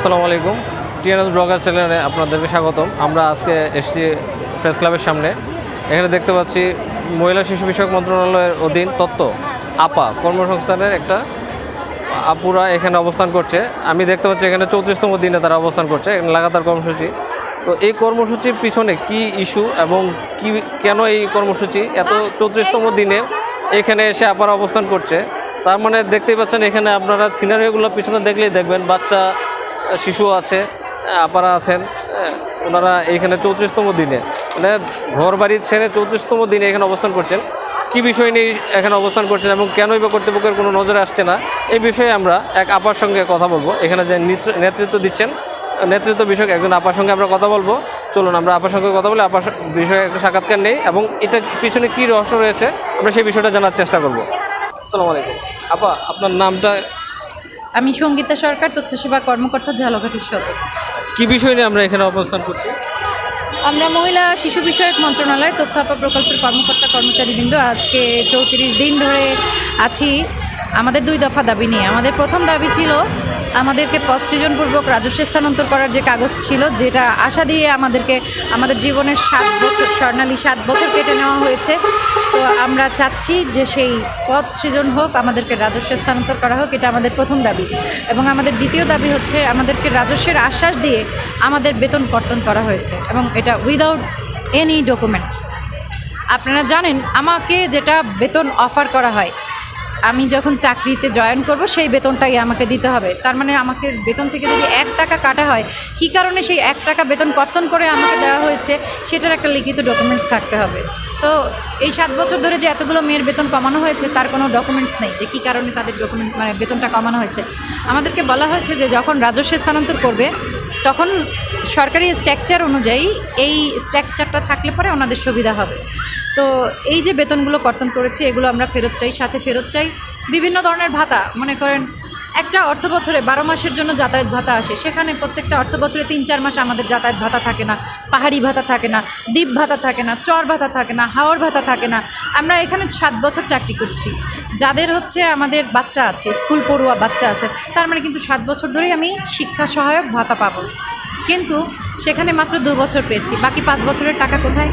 আসসালামু আলাইকুম। TNS blogger চ্যানেলে আপনাদেরকে স্বাগতম। আমরা আজকে এসছি প্রেস ক্লাবের সামনে। এখানে দেখতে পাচ্ছি মহিলা শিশু বিষয়ক মন্ত্রণালয়ের অধীন তত্ত্ব, আপা কর্মসংস্থানের একটা আপুরা এখানে অবস্থান করছে। আমি দেখতে পাচ্ছি এখানে চৌত্রিশতম দিনে তারা অবস্থান করছে, এখানে লাগাতার কর্মসূচি। তো এই কর্মসূচির পিছনে কি ইস্যু এবং কি, কেন এই কর্মসূচি? এত চৌত্রিশতম দিনে এখানে এসে আপারা অবস্থান করছে। তার মানে দেখতেই পাচ্ছেন এখানে আপনারা সিনারিওগুলো পিছনে দেখলেই দেখবেন, বাচ্চা শিশু আছে আপারা আছেন ওনারা এইখানে চৌত্রিশতম দিনে মানে ঘর বাড়ি ছেড়ে চৌত্রিশতম দিনে এখানে অবস্থান করছেন। কি বিষয় নিয়ে এখানে অবস্থান করছেন এবং কেনই বা কর্তৃপক্ষের কোনো নজরে আসছে না এই বিষয়ে আমরা এক আপার সঙ্গে কথা বলব। এখানে যে নেতৃ- নেতৃত্ব দিচ্ছেন, নেতৃত্ব বিষয়ক একজন আপার সঙ্গে আমরা কথা বলব। চলুন, আমরা আপার সঙ্গে কথা বলে আপার বিষয়ে একটা সাক্ষাৎকার নেই এবং এটার পিছনে কী রহস্য রয়েছে, আমরা সেই বিষয়টা জানার চেষ্টা করব। আসসালামু আলাইকুম। আপা, আপনার নামটা আমি সঙ্গীতা সরকার তথ্য সেবা কর্মকর্তা ঝালকাঠি সদর। কি বিষয় নিয়ে আমরা এখানে অবস্থান করছি? আমরা মহিলা শিশু বিষয়ক মন্ত্রণালয়ের তথ্য আপা প্রকল্পের কর্মকর্তা কর্মচারীবৃন্দ আজকে চৌত্রিশ দিন ধরে আছি। আমাদের দুই দফা দাবি নিয়ে। আমাদের প্রথম দাবি ছিল আমাদেরকে পদ সৃজনপূর্বক রাজস্ব স্থানান্তর করার যে কাগজ ছিল, যেটা আশা দিয়ে আমাদেরকে, আমাদের জীবনের সাত বছর, স্বর্ণালী সাত বছর কেটে নেওয়া হয়েছে। তো আমরা চাচ্ছি যে সেই পদ সৃজন হোক, আমাদেরকে রাজস্ব স্থানান্তর করা হোক, এটা আমাদের প্রথম দাবি। এবং আমাদের দ্বিতীয় দাবি হচ্ছে আমাদেরকে রাজস্বের আশ্বাস দিয়ে আমাদের বেতন কর্তন করা হয়েছে, এবং এটা উইদাউট এনি ডকুমেন্টস আপনারা জানেন, আমাকে যেটা বেতন অফার করা হয় আমি যখন চাকরিতে জয়েন করব, সেই বেতনটাই আমাকে দিতে হবে। তার মানে আমাকে বেতন থেকে যদি এক টাকা কাটা হয়, কী কারণে সেই এক টাকা বেতন কর্তন করে আমাকে দেওয়া হয়েছে, সেটার একটা লিখিত ডকুমেন্টস থাকতে হবে। তো এই সাত বছর ধরে যে এতগুলো মেয়ের বেতন কমানো হয়েছে, তার কোনো ডকুমেন্টস নেই যে কী কারণে তাদের ডকুমেন্ট মানে বেতনটা কমানো হয়েছে। আমাদেরকে বলা হয়েছে যে যখন রাজস্ব স্থানান্তর করবে তখন সরকারি স্ট্রাকচার অনুযায়ী এই স্ট্রাকচারটা থাকলে পরে ওনাদের সুবিধা হবে। তো এই যে বেতনগুলো কর্তন করেছি, এগুলো আমরা ফেরত চাই, সাথে ফেরত চাই। বিভিন্ন ধরনের ভাতা, মনে করেন একটা অর্থ বছরে বারো মাসের জন্য যাতায়াত ভাতা আসে। সেখানে প্রত্যেকটা অর্থ বছরে তিন, চার মাস আমাদের যাতায়াত ভাতা থাকে না। পাহাড়ি ভাতা থাকে না, দ্বীপ ভাতা থাকে না, চর ভাতা থাকে না হাওড় ভাতা থাকে না। আমরা এখানে সাত বছর চাকরি করছি। যাদের হচ্ছে আমাদের বাচ্চা আছে, স্কুল পড়ুয়া বাচ্চা আছে, তার মানে কিন্তু সাত বছর ধরেই আমি শিক্ষা সহায়ক ভাতা পাবো। কিন্তু সেখানে মাত্র দু বছর পেয়েছি, বাকি পাঁচ বছরের টাকা কোথায়?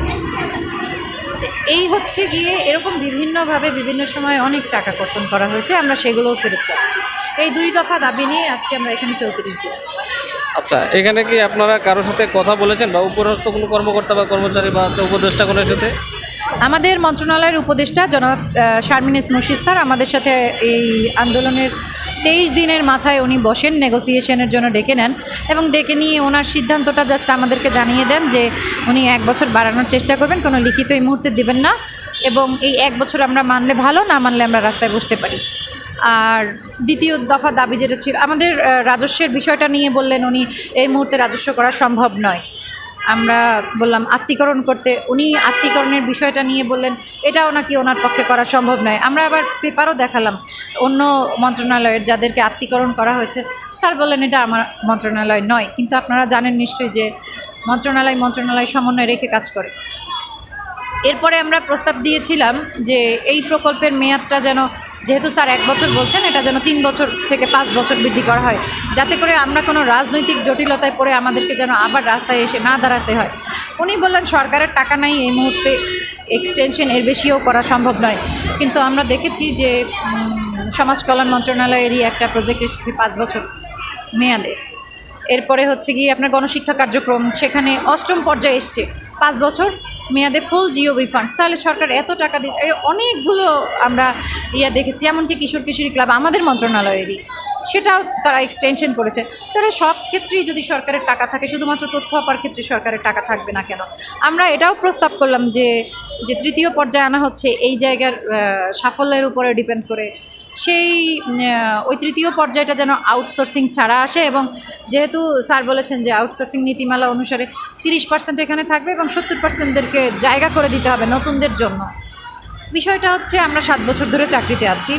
এই হচ্ছে গিয়ে এরকম বিভিন্নভাবে বিভিন্ন সময় অনেক টাকা কর্তন করা হয়েছে, আমরা সেগুলোও ফেরত চাচ্ছি। এই দুই দফা দাবি নিয়ে আজকে আমরা এখানে চৌত্রিশ দিন। আচ্ছা এখানে কি আপনারা কারোর সাথে কথা বলেছেন বা উপরস্থ কোনো কর্মকর্তা বা কর্মচারী বা উপদেষ্টা কোনো সাথে? আমাদের মন্ত্রণালয়ের উপদেষ্টা জনাব শারমিন মুর্শিদ স্যার আমাদের সাথে এই আন্দোলনের তেইশ দিনের মাথায় উনি বসেন নেগোসিয়েশনের জন্য ডেকে নেন এবং ডেকে নিয়ে ওনার সিদ্ধান্তটা জাস্ট আমাদেরকে জানিয়ে দেন যে উনি এক বছর বাড়ানোর চেষ্টা করবেন কোনো লিখিত এই মুহূর্তে দেবেন না এবং এই এক বছর আমরা মানলে ভালো না মানলে আমরা রাস্তায় বসতে পারি। আর দ্বিতীয় দফা দাবি যেটা ছিল, আমাদের রাজস্বের বিষয়টা নিয়ে বললেন উনি, এই মুহূর্তে রাজস্ব করা সম্ভব নয়। আমরা বললাম, আত্মীকরণ করতে। উনি আত্মীকরণের বিষয়টা নিয়ে বললেন, এটাও নাকি ওনার পক্ষে করা সম্ভব নয়। আমরা আবার পেপারও দেখালাম, অন্য মন্ত্রণালয়ের যাদেরকে আত্মীকরণ করা হয়েছে, স্যার বললেন, এটা আমার মন্ত্রণালয় নয়। কিন্তু আপনারা জানেন নিশ্চয়ই যে মন্ত্রণালয় মন্ত্রণালয় সমন্বয় রেখে কাজ করে। এরপরে আমরা প্রস্তাব দিয়েছিলাম যে এই প্রকল্পের মেয়াদটা যেন যেহেতু স্যার এক বছর বলছেন, এটা যেন তিন বছর থেকে পাঁচ বছর বৃদ্ধি করা হয়। যাতে করে আমরা কোনো রাজনৈতিক জটিলতায় পড়ে আমাদেরকে যেন আবার রাস্তায় এসে না দাঁড়াতে হয়। উনি বললেন, সরকারের টাকা নাই এই মুহূর্তে এক্সটেনশন এর বেশিও করা সম্ভব নয়। কিন্তু আমরা দেখেছি যে সমাজ কল্যাণ মন্ত্রণালয়েরই একটা প্রজেক্ট এসেছে পাঁচ বছর মেয়াদে। এরপরে হচ্ছে গিয়ে আপনার গণশিক্ষা কার্যক্রম, সেখানে অষ্টম পর্যায়ে এসছে পাঁচ বছর। মেয়াদে ফুল জিও ফান্ড তাহলে সরকার এত টাকা দিতে অনেকগুলো আমরা ইয়া দেখেছি, এমনকি কিশোর কিশোরী ক্লাব আমাদের মন্ত্রণালয়েরই। সেটাও তারা এক্সটেনশন করেছে। তাহলে সব ক্ষেত্রেই যদি সরকারের টাকা থাকে, শুধুমাত্র তথ্য অপার ক্ষেত্রে সরকারের টাকা থাকবে না কেন? আমরা এটাও প্রস্তাব করলাম যে যে তৃতীয় পর্যায়ে আনা হচ্ছে, এই জায়গার সাফল্যের উপরে ডিপেন্ড করে সেই ওই তৃতীয় পর্যায়টা যেন আউটসোর্সিং ছাড়া আসে এবং যেহেতু স্যার বলেছেন যে আউটসোর্সিং নীতিমালা অনুসারে তিরিশ পার্সেন্ট এখানে থাকবে এবং সত্তর পার্সেন্টদেরকে জায়গা করে দিতে হবে নতুনদের জন্য। বিষয়টা হচ্ছে আমরা সাত বছর ধরে চাকরিতে আছি।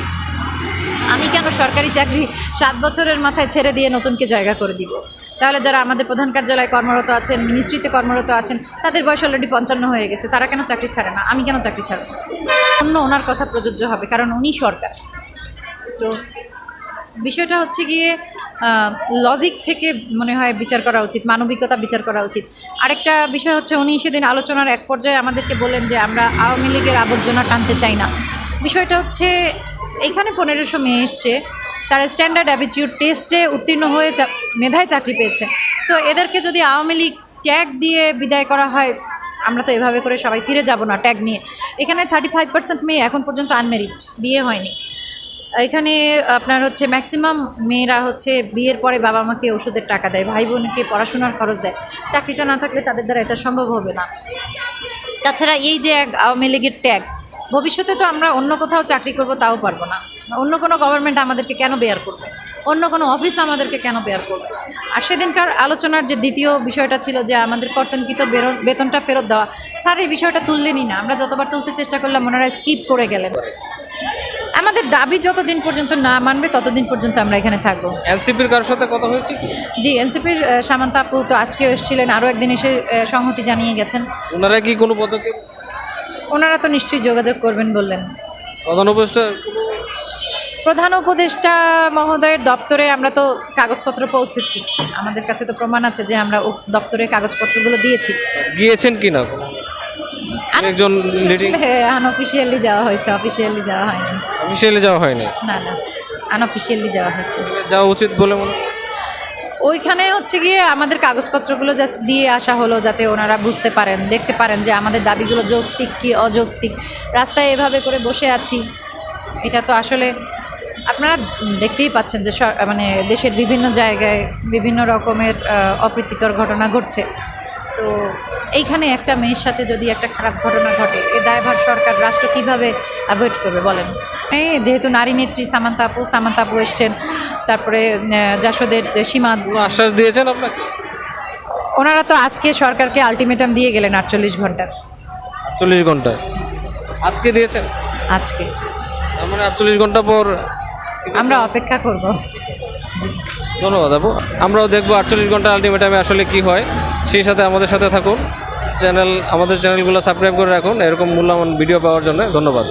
আমি কেন সরকারি চাকরি সাত বছরের মাথায় ছেড়ে দিয়ে নতুনকে জায়গা করে দিব? তাহলে যারা আমাদের প্রধান কার্যালয়ে কর্মরত আছেন মিনিস্ট্রিতে কর্মরত আছেন, তাদের বয়স অলরেডি পঞ্চান্ন হয়ে গেছে, তারা কেন চাকরি ছাড়ে না? আমি কেন চাকরি ছাড়ব? অন্য ওনার কথা প্রযোজ্য হবে, কারণ উনি সরকার। তো বিষয়টা হচ্ছে গিয়ে লজিক থেকে মনে হয় বিচার করা উচিত, মানবিকতা বিচার করা উচিত। আরেকটা বিষয় হচ্ছে, উনি সেদিন আলোচনার এক পর্যায়ে আমাদেরকে বলেন যে, আমরা আওয়ামী লীগের আবর্জনা টানতে চাই না। বিষয়টা হচ্ছে, এখানে পনেরোশো মেয়ে এসছে, তারা স্ট্যান্ডার্ড অ্যাবিচিউড টেস্টে উত্তীর্ণ হয়ে মেধায় চাকরি পেয়েছে। তো এদেরকে যদি আওয়ামী লীগ ট্যাগ দিয়ে বিদায় করা হয়, আমরা তো এভাবে করে সবাই ফিরে যাব না ট্যাগ নিয়ে। এখানে থার্টি ফাইভ পার্সেন্ট মেয়ে এখন পর্যন্ত আনমেরিড বিয়ে হয়নি। এখানে আপনার হচ্ছে ম্যাক্সিমাম মেয়েরা হচ্ছে বিয়ের পরে বাবা মাকে ওষুধের টাকা দেয়, ভাই বোনকে পড়াশোনার খরচ দেয়। চাকরিটা না থাকলে তাদের দ্বারা এটা সম্ভব হবে না। তাছাড়া এই যে এক আওয়ামী লীগের ট্যাগ ভবিষ্যতে তো আমরা অন্য কোথাও চাকরি করব তাও পারব না। অন্য কোনো গভর্নমেন্ট আমাদেরকে কেন বেয়ার করবে? অন্য কোনো অফিস আমাদেরকে কেন বেয়ার করবে? আর সেদিনকার আলোচনার যে দ্বিতীয় বিষয়টা ছিল যে আমাদের কর্তনকৃত বেতনটা ফেরত দেওয়া, স্যার এই বিষয়টা তুললেনই না। আমরা যতবার তুলতে চেষ্টা করলাম, ওনারা স্কিপ করে গেলেন। আমাদের দাবি যতদিন পর্যন্ত না মানবে ততদিন পর্যন্ত আমরা এখানে থাকব। এনসিপির কারোর সাথে কথা হয়েছে কি? জি এনসিপির সামান্তা আপু তো আজকেও এসেছিলেন আরও একদিন এসে সংহতি জানিয়ে গেছেন। ওনারা কি কোনো পদক্ষেপ? ওনারা তো নিশ্চয়ই যোগাযোগ করবেন বললেন। প্রধান উপদেষ্টা? প্রধান উপদেষ্টা মহোদয়ের দপ্তরে আমরা তো কাগজপত্র পৌঁছেছি। আমাদের কাছে তো প্রমাণ আছে যে আমরা দপ্তরে কাগজপত্রগুলো দিয়েছি। গিয়েছেন কি না একজন লিডিং আনঅফিসিয়ালি যাওয়া হয়েছে অফিসিয়ালি যাওয়া হয়নি। অফিসিয়ালি যাওয়া হয়নি? না না আনঅফিসিয়ালি যাওয়া হয়েছে। যাওয়া উচিত বলে মনে ওইখানে হচ্ছে গিয়ে আমাদের কাগজপত্রগুলো জাস্ট দিয়ে আসা হলো যাতে ওনারা বুঝতে পারেন দেখতে পারেন যে আমাদের দাবিগুলো যৌক্তিক কি অযৌক্তিক। রাস্তায় এভাবে করে বসে আছি এটা তো আসলে আপনারা দেখতেই পাচ্ছেন যে মানে দেশের বিভিন্ন জায়গায় বিভিন্ন রকমের অপ্রীতিকর ঘটনা ঘটছে। তো এইখানে একটা মেয়ের সাথে যদি একটা খারাপ ঘটনা ঘটে এ দায়ভার সরকার রাষ্ট্র কীভাবে অ্যাভয়েড করবে বলেন? এই যেহেতু নারী নেত্রী সামান্তা আপু সামান্তা আপু এসছেন তারপরে জাসদের সীমা আশ্বাস দিয়েছেন আপনাকে? ওনারা তো আজকে সরকারকে আলটিমেটাম দিয়ে গেলেন আটচল্লিশ ঘণ্টার। চল্লিশ ঘণ্টা আজকে দিয়েছেন? আজকে। তার মানে আটচল্লিশ ঘণ্টা পর আমরা অপেক্ষা করব। ধন্যবাদ আপু। আমরাও দেখব আটচল্লিশ ঘণ্টা আলটিমেটামে আসলে কি হয়। সেই সাথে আমাদের সাথে থাকুন। চ্যানেল আমাদের চ্যানেলগুলো সাবস্ক্রাইব করে রাখুন। এরকম মূল্যবান ভিডিও পাওয়ার জন্য ধন্যবাদ।